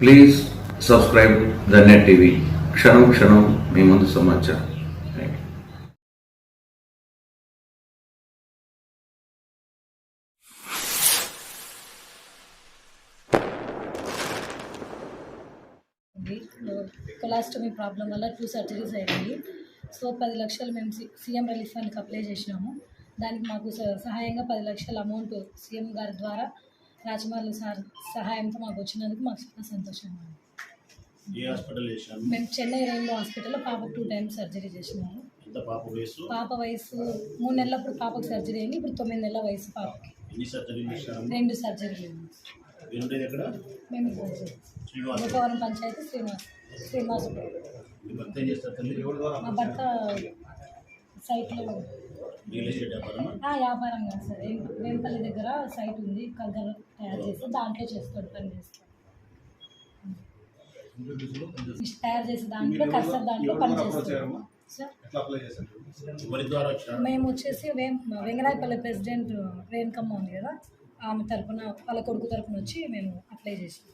Please subscribe the net TV క్షణం క్షణం మీ ముందు సమాచారం. థ్యాంక్ కొలాస్టమీ ప్రాబ్లం వల్ల టూ సర్జరీస్ అయ్యాయి సో పది లక్షలు మేము సి- సీఎం రిలీఫ్ ఫండ్కి అప్లై చేసినాము. దానికి మాకు సహాయంగా పది లక్షల అమౌంట్ సీఎం గారి ద్వారా రాజమౌళి సార్ సహాయంతో మాకు వచ్చినందుకు మాకు చాలా సంతోషంగా ఉంది. ఏ హాస్పిటల్ చేశాము మేము చెన్నై రైల్వే హాస్పిటల్లో పాపకు టూ టైమ్స్ సర్జరీ చేసినాము. ఎంత పాప వయసు పాప వయసు మూడు నెలలప్పుడు పాపకు సర్జరీ అయింది ఇప్పుడు తొమ్మిది నెలల వయసు పాపకి. ఎన్ని రెండు సర్జరీలు ఎక్కడ మేము గోపవరం పంచాయతీ శ్రీనివాస్ శ్రీనివాస్. మీ భర్త ఏం చేస్తారు తల్లి? మా భర్త సైట్లో రియల్ ఎస్టేట్ ఆ, వ్యాపారం కాదు సార్. వేంపల్లి దగ్గర సైట్ ఉంది. కగ్గర తయారు చేసి దాంట్లో చేస్తాడు పని చేస్తాడు. తయారు చేసే దాంట్లో కర్సర్ దాంట్లో పని చేస్తాడు. మేము వచ్చేసి వేం వెంగనాయపల్లి ప్రెసిడెంట్ రేణుకమ్మ ఉంది కదా ఆమె తరపున వాళ్ళ కొడుకు తరపున వచ్చి మేము అప్లై చేసాం.